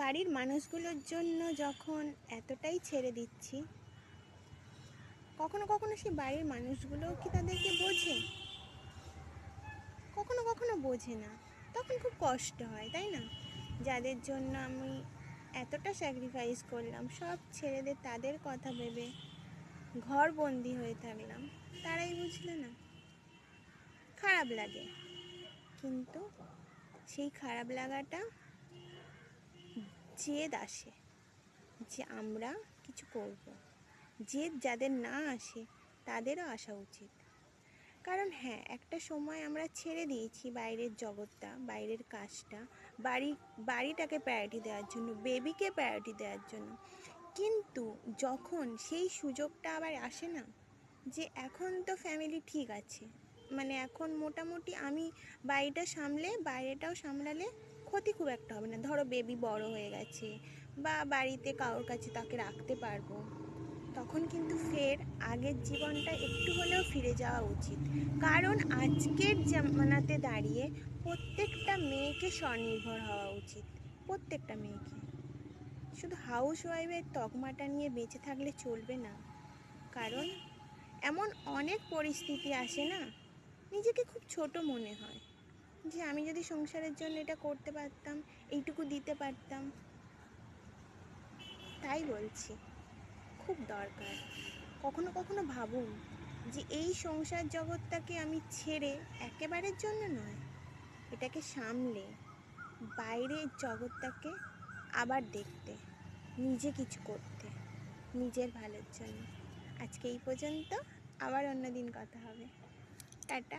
বাড়ির মানুষগুলোর জন্য যখন এতটাই ছেড়ে দিচ্ছি, কখনো কখনো সেই বাড়ির মানুষগুলোও কি তাদেরকে বোঝে? কখনো কখনো বোঝে না। তখন খুব কষ্ট হয়, তাই না? যাদের জন্য আমি এতটা স্যাক্রিফাইস করলাম, সব ছেড়েদের তাদের কথা ভেবে ঘর বন্দি হয়ে থাকলাম। তারাই বুঝলে না, খারাপ লাগে। কিন্তু সেই খারাপ লাগাটা জেদ আসে যে আমরা কিছু করব। জেদ যাদের না আসে, তাদেরও আসা উচিত। কারণ হ্যাঁ একটা সময় আমরা ছেড়ে দিয়েছি বাইরের জগৎটা, বাইরের কাজটা, বাড়ি, বাড়িটাকে প্রায়োরিটি দেওয়ার জন্য বেবিকে প্রায়োরিটি দেওয়ার জন্য। কিন্তু যখন সেই সুযোগটা আবার আসে না, যে এখন তো ফ্যামিলি ঠিক আছে মানে এখন মোটামুটি আমি বাড়িটা সামলে, বাইরেটাও সামলালে ক্ষতি খুব একটা হবে না। ধরো বেবি বড় হয়ে গেছে বা বাড়িতে কারোর কাছে তাকে রাখতে পারব। তখন কিন্তু ফের আগের জীবনটা একটু হলেও ফিরে যাওয়া উচিত। কারণ আজকের জামানাতে দাঁড়িয়ে প্রত্যেকটা মেয়েকে স্বনির্ভর হওয়া উচিত। প্রত্যেকটা মেয়েকে। শুধু হাউস ওয়াইফের তকমাটা নিয়ে বেঁচে থাকলে চলবে না। কারণ এমন অনেক পরিস্থিতি আসে না নিজেকে খুব ছোট মনে হয়। যে আমি যদি সংসারের জন্য এটা করতে পারতাম, এইটুকু দিতে পারতাম। তাই বলছি, খুব দরকার। কখনো কখনো ভাবুন যে এই সংসার জগৎটাকে আমি ছেড়ে একেবারের জন্য নয়, এটাকে সামলে বাইরের জগৎটাকে আবার দেখতে, নিজে কিছু করতে, নিজের ভালোর জন্য। আজকে এই পর্যন্ত, আবার অন্য দিন কথা হবে। টাটা।